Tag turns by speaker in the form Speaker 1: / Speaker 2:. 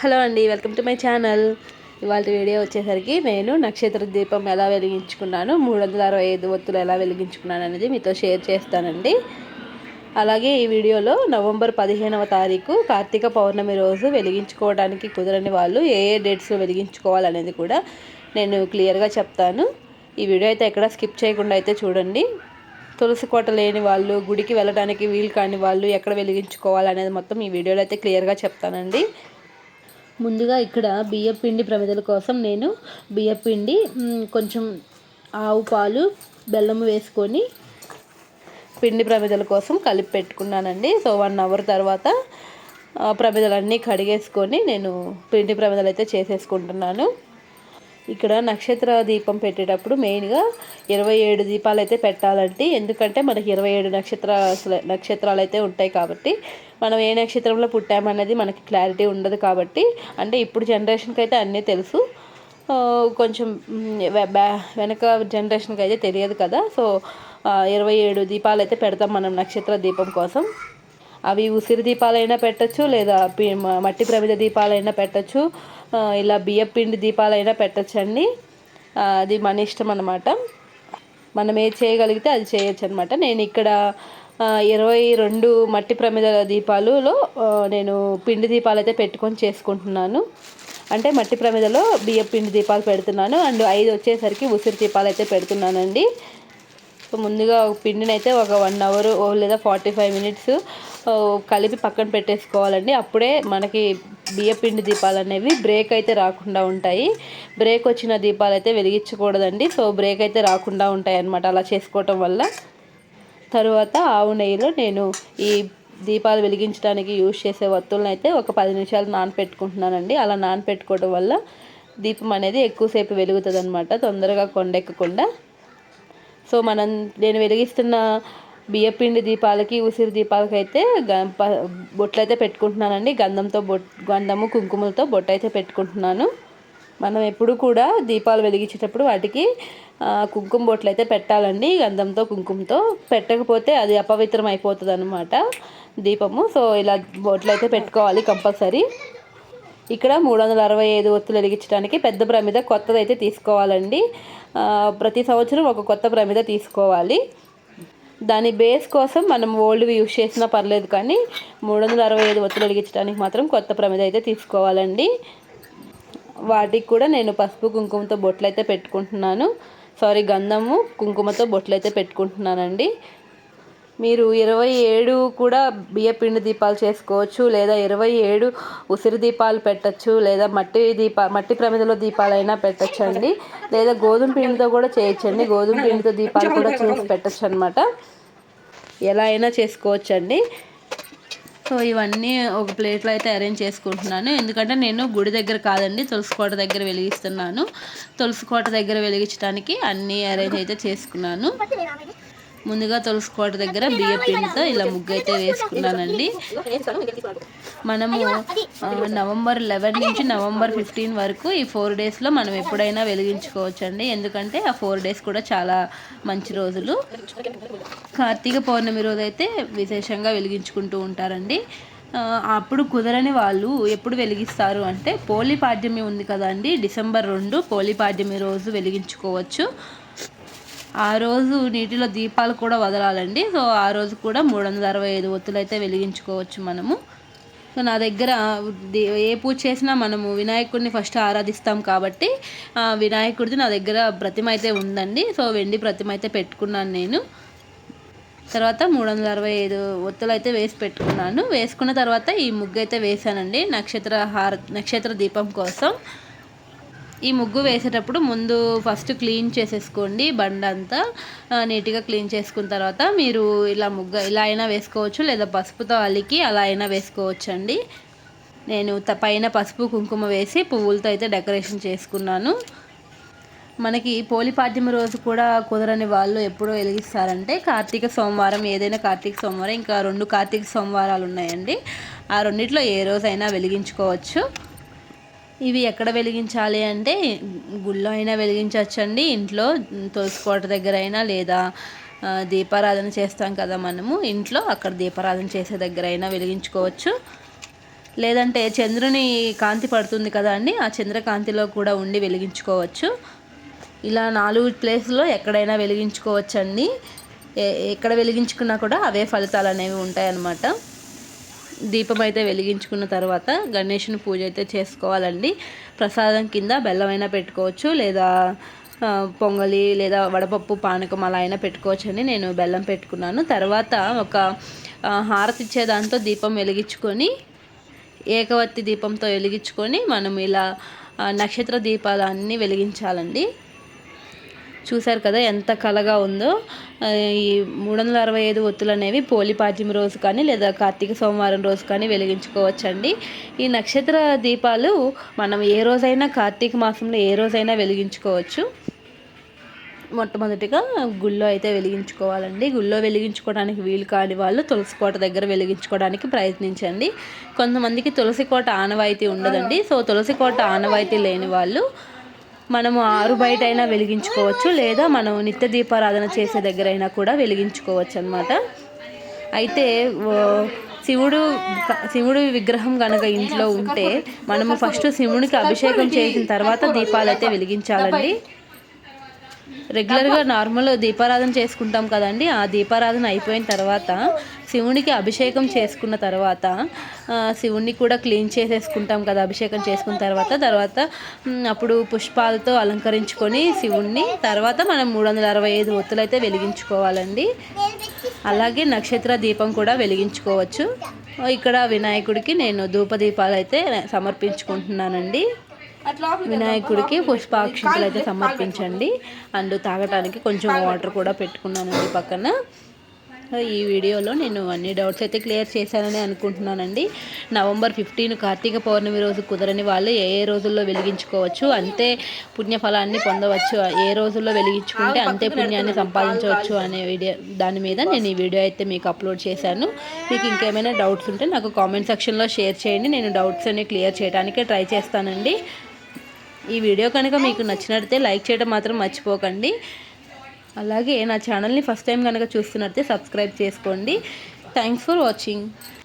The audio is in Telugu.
Speaker 1: హలో అండి వెల్కమ్ టు మై ఛానల్. ఇవాళ వీడియో వచ్చేసరికి నేను నక్షత్ర దీపం ఎలా వెలిగించుకున్నాను మూడు వందల అరవై ఐదు ఒత్తులు ఎలా వెలిగించుకున్నాను అనేది మీతో షేర్ చేస్తానండి. అలాగే ఈ వీడియోలో నవంబర్ పదిహేనవ తారీఖు కార్తీక పౌర్ణమి రోజు వెలిగించుకోవడానికి కుదరని వాళ్ళు ఏ ఏ డేట్స్లో వెలిగించుకోవాలనేది కూడా నేను క్లియర్గా చెప్తాను. ఈ వీడియో అయితే ఎక్కడ స్కిప్ చేయకుండా అయితే చూడండి. తులసి కోట లేని వాళ్ళు గుడికి వెళ్ళడానికి వీలు కాని వాళ్ళు ఎక్కడ వెలిగించుకోవాలనేది మొత్తం ఈ వీడియోలో అయితే క్లియర్గా చెప్తానండి. ముందుగా ఇక్కడ బియ్యపిండి ప్రమిదల కోసం నేను బియ్యపిండి కొంచెం ఆవు పాలు బెల్లం వేసుకొని పిండి ప్రమిదల కోసం కలిపి పెట్టుకున్నానండి. సో వన్ అవర్ తర్వాత ప్రమిదలన్నీ కడిగేసుకొని నేను పిండి ప్రమిదలు అయితే చేసేసుకుంటున్నాను. ఇక్కడ నక్షత్ర దీపం పెట్టేటప్పుడు మెయిన్గా ఇరవై ఏడు దీపాలు అయితే పెట్టాలండి. ఎందుకంటే మనకి ఇరవై ఏడు నక్షత్ర నక్షత్రాలు అయితే ఉంటాయి కాబట్టి మనం ఏ నక్షత్రంలో పుట్టామనేది మనకి క్లారిటీ ఉండదు కాబట్టి అంటే ఇప్పుడు జనరేషన్కి అయితే అన్నీ తెలుసు. కొంచెం వెనక జనరేషన్కి అయితే తెలియదు కదా. సో ఇరవై ఏడు దీపాలు అయితే పెడతాం మనం నక్షత్ర దీపం కోసం. అవి ఉసిరి దీపాలైనా పెట్టచ్చు లేదా మట్టి ప్రమిద దీపాలైనా పెట్టచ్చు. ఇలా బియ్యపిండి దీపాలైనా పెట్టచ్చండి. అది మన ఇష్టం అనమాట మనం ఏది చేయగలిగితే అది చేయొచ్చు అనమాట నేను ఇక్కడ ఇరవై రెండు మట్టి ప్రమిద దీపాలులో నేను పిండి దీపాలు అయితే పెట్టుకొని చేసుకుంటున్నాను. అంటే మట్టి ప్రమిదలో బియ్యం పిండి దీపాలు పెడుతున్నాను. అండ్ ఐదు వచ్చేసరికి ఉసిరి దీపాలు అయితే పెడుతున్నానండి. సో ముందుగా పిండిని అయితే ఒక వన్ అవర్ లేదా ఫార్టీ ఫైవ్ మినిట్స్ కలిపి పక్కన పెట్టేసుకోవాలండి. అప్పుడే మనకి బియ్యపిండి దీపాలు అనేవి బ్రేక్ అయితే రాకుండా ఉంటాయి. బ్రేక్ వచ్చిన దీపాలు అయితే వెలిగించకూడదండి. సో బ్రేక్ అయితే రాకుండా ఉంటాయి అన్నమాట అలా చేసుకోవటం వల్ల. తరువాత ఆవు నెయ్యిలో నేను ఈ దీపాలు వెలిగించడానికి యూజ్ చేసే వత్తులను అయితే ఒక పది నిమిషాలు నానపెట్టుకుంటున్నానండి. అలా నానపెట్టుకోవడం వల్ల దీపం అనేది ఎక్కువసేపు వెలుగుతుంది అనమాట తొందరగా కొండెక్కకుండా. సో మనం నేను వెలిగిస్తున్న బియ్యపిండి దీపాలకి ఉసిరి దీపాలకి అయితే బొట్లు అయితే పెట్టుకుంటున్నానండి. గంధంతో బొట్ గంధము కుంకుమలతో బొట్టు అయితే పెట్టుకుంటున్నాను. మనం ఎప్పుడు కూడా దీపాలు వెలిగించేటప్పుడు వాటికి కుంకుమ బొట్లు అయితే పెట్టాలండి. గంధంతో కుంకుమతో పెట్టకపోతే అది అపవిత్రం అయిపోతుంది అనమాట దీపము. సో ఇలా బొట్లు అయితే పెట్టుకోవాలి కంపల్సరీ. ఇక్కడ మూడు వందల అరవై ఐదు ఒత్తులు వెలిగించడానికి పెద్ద ప్రమిద కొత్తది అయితే తీసుకోవాలండి ప్రతి సంవత్సరం ఒక కొత్త ప్రమిద తీసుకోవాలి. దాని బేస్ కోసం మనం ఓల్డ్వి యూజ్ చేసినా పర్లేదు కానీ మూడు వందల అరవై ఐదు ఒత్తులు వెలిగించడానికి మాత్రం కొత్త ప్రమిద అయితే తీసుకోవాలండి. వాటికి కూడా నేను పసుపు కుంకుమతో బొట్లు అయితే పెట్టుకుంటున్నాను. సారీ గంధము కుంకుమతో బొట్లు అయితే పెట్టుకుంటున్నానండి. మీరు ఇరవై ఏడు కూడా బియ్యపిండి దీపాలు చేసుకోవచ్చు లేదా ఇరవై ఏడు ఉసిరి దీపాలు పెట్టచ్చు లేదా మట్టి దీప మట్టి ప్రమిదలో దీపాలైనా పెట్టచ్చండి. లేదా గోధుమ పిండితో కూడా చేయొచ్చండి. గోధుమ పిండితో దీపాలు కూడా చేసి పెట్టచ్చు అనమాట ఎలా అయినా చేసుకోవచ్చండి. సో ఇవన్నీ ఒక ప్లేట్లో అయితే అరేంజ్ చేసుకుంటున్నాను. ఎందుకంటే నేను గుడి దగ్గర కాదండి తులసికోట దగ్గర వెలిగిస్తున్నాను. తులసికోట దగ్గర వెలిగించడానికి అన్నీ అరేంజ్ అయితే చేసుకున్నాను. ముందుగా తులసికోట దగ్గర బియ్య పిండితో ఇలా ముగ్గు అయితే వేసుకున్నానండి. మనము నవంబర్ లెవెన్ నుంచి నవంబర్ ఫిఫ్టీన్ వరకు ఈ ఫోర్ డేస్లో మనం ఎప్పుడైనా వెలిగించుకోవచ్చు అండి ఎందుకంటే ఆ ఫోర్ డేస్ కూడా చాలా మంచి రోజులు. కార్తీక పౌర్ణమి రోజు అయితే విశేషంగా వెలిగించుకుంటూ ఉంటారండి. అప్పుడు కుదరని వాళ్ళు ఎప్పుడు వెలిగిస్తారు అంటే పోలిపాడ్యమి ఉంది కదండి. డిసెంబర్ రెండు పోలిపాడ్యమి రోజు వెలిగించుకోవచ్చు. ఆ రోజు నీటిలో దీపాలు కూడా వదలాలండి. సో ఆ రోజు కూడా మూడు వందల అరవై ఐదు ఒత్తులు అయితే వెలిగించుకోవచ్చు మనము. సో నా దగ్గర ఏ పూజ చేసినా మనము వినాయకుడిని ఫస్ట్ ఆరాధిస్తాం కాబట్టి వినాయకుడిది నా దగ్గర ప్రతిమ అయితే ఉందండి. సో వెండి ప్రతిమ అయితే పెట్టుకున్నాను నేను. తర్వాత మూడు వందల అరవై ఐదు ఒత్తులు అయితే వేసి పెట్టుకున్నాను. వేసుకున్న తర్వాత ఈ ముగ్గు అయితే వేసానండి నక్షత్ర హార నక్షత్ర దీపం కోసం. ఈ ముగ్గు వేసేటప్పుడు ముందు ఫస్ట్ క్లీన్ చేసేసుకోండి బండ అంతా నీట్గా క్లీన్ చేసుకున్న తర్వాత మీరు ఇలా ముగ్గ ఇలా అయినా వేసుకోవచ్చు లేదా పసుపుతో అలికి అలా అయినా వేసుకోవచ్చు అండి నేను పైన పసుపు కుంకుమ వేసి పువ్వులతో అయితే డెకరేషన్ చేసుకున్నాను. మనకి పోలిపాడ్యం రోజు కూడా కుదరని వాళ్ళు ఎప్పుడు వెలిగిస్తారంటే కార్తీక సోమవారం ఏదైనా కార్తీక సోమవారం ఇంకా రెండు కార్తీక సోమవారాలు ఉన్నాయండి. ఆ రెండిట్లో ఏ రోజైనా వెలిగించుకోవచ్చు. ఇవి ఎక్కడ వెలిగించాలి అంటే గుళ్ళో అయినా వెలిగించవచ్చండి. ఇంట్లో తులసికోట దగ్గర అయినా లేదా దీపారాధన చేస్తాం కదా మనము. ఇంట్లో అక్కడ దీపారాధన చేసే దగ్గర అయినా వెలిగించుకోవచ్చు. లేదంటే చంద్రుని కాంతి పడుతుంది కదా అండి ఆ చంద్రకాంతిలో కూడా ఉండి వెలిగించుకోవచ్చు. ఇలా నాలుగు ప్లేస్లో ఎక్కడైనా వెలిగించుకోవచ్చండి. ఎక్కడ వెలిగించుకున్నా కూడా అవే ఫలితాలు అనేవి ఉంటాయన్నమాట. దీపం అయితే వెలిగించుకున్న తర్వాత గణేషుని పూజ అయితే చేసుకోవాలండి. ప్రసాదం కింద బెల్లమైనా పెట్టుకోవచ్చు లేదా పొంగలి లేదా వడపప్పు పానకం అలా అయినా పెట్టుకోవచ్చు అని నేను బెల్లం పెట్టుకున్నాను. తర్వాత ఒక హారతి ఇచ్చే దాంతో దీపం వెలిగించుకొని ఏకవత్తి దీపంతో వెలిగించుకొని మనం ఇలా నక్షత్ర దీపాలు అన్నీ వెలిగించాలండి. చూశారు కదా ఎంత కలగా ఉందో. ఈ మూడు వందల అరవై ఐదు ఒత్తులు అనేవి పోలిపాడ్యం రోజు కానీ లేదా కార్తీక సోమవారం రోజు కానీ వెలిగించుకోవచ్చండి. ఈ నక్షత్ర దీపాలు మనం ఏ రోజైనా కార్తీక మాసంలో ఏ రోజైనా వెలిగించుకోవచ్చు. మొట్టమొదటిగా గుళ్ళో అయితే వెలిగించుకోవాలండి. గుళ్ళో వెలిగించుకోవడానికి వీలు కాని వాళ్ళు తులసి కోట దగ్గర వెలిగించుకోవడానికి ప్రయత్నించండి. కొంతమందికి తులసి కోట ఆనవాయితీ ఉండదండి. సో తులసి కోట ఆనవాయితీ లేని వాళ్ళు మనము ఆరు బయట అయినా వెలిగించుకోవచ్చు లేదా మనం నిత్య దీపారాధన చేసే దగ్గర అయినా కూడా వెలిగించుకోవచ్చు అనమాట అయితే శివుడు శివుడు విగ్రహం కనుక ఇంట్లో ఉంటే మనము ఫస్ట్ శివునికి అభిషేకం చేసిన తర్వాత దీపాలు అయితే వెలిగించాలండి. రెగ్యులర్గా నార్మల్ దీపారాధన చేసుకుంటాం కదండి. ఆ దీపారాధన అయిపోయిన తర్వాత శివునికి అభిషేకం చేసుకున్న తర్వాత శివుణ్ణి కూడా క్లీన్ చేసేసుకుంటాం కదా అభిషేకం చేసుకున్న తర్వాత తర్వాత అప్పుడు పుష్పాలతో అలంకరించుకొని శివుణ్ణి తర్వాత మనం మూడు వందల అరవై ఐదు ఒత్తులు అయితే వెలిగించుకోవాలండి. అలాగే నక్షత్ర దీపం కూడా వెలిగించుకోవచ్చు. ఇక్కడ వినాయకుడికి నేను ధూపదీపాలు అయితే సమర్పించుకుంటున్నానండి. వినాయకుడికి పుష్పాక్షింతలు అయితే సమర్పించండి. అండ్ తాగటానికి కొంచెం వాటర్ కూడా పెట్టుకున్నానండి పక్కన. ఈ వీడియోలో నేను అన్ని డౌట్స్ అయితే క్లియర్ చేశానని అనుకుంటున్నానండి. నవంబర్ ఫిఫ్టీన్ కార్తీక పౌర్ణమి రోజు కుదరని వాళ్ళు ఏ ఏ రోజుల్లో వెలిగించుకోవచ్చు అంతే పుణ్యఫలాన్ని పొందవచ్చు ఏ రోజుల్లో వెలిగించుకుంటే అంతే పుణ్యాన్ని సంపాదించవచ్చు అనే వీడియో దాని మీద నేను ఈ వీడియో అయితే మీకు అప్లోడ్ చేశాను. మీకు ఇంకేమైనా డౌట్స్ ఉంటే నాకు కామెంట్ సెక్షన్లో షేర్ చేయండి. నేను డౌట్స్ అన్ని క్లియర్ చేయడానికే ట్రై చేస్తానండి. ఈ వీడియో కనుక మీకు నచ్చినట్లయితే లైక్ చేయడం మాత్రం మర్చిపోకండి. అలాగే నా ఛానల్ని ఫస్ట్ టైం కనుక చూస్తున్నట్లయితే సబ్స్క్రైబ్ చేసుకోండి. Thanks for watching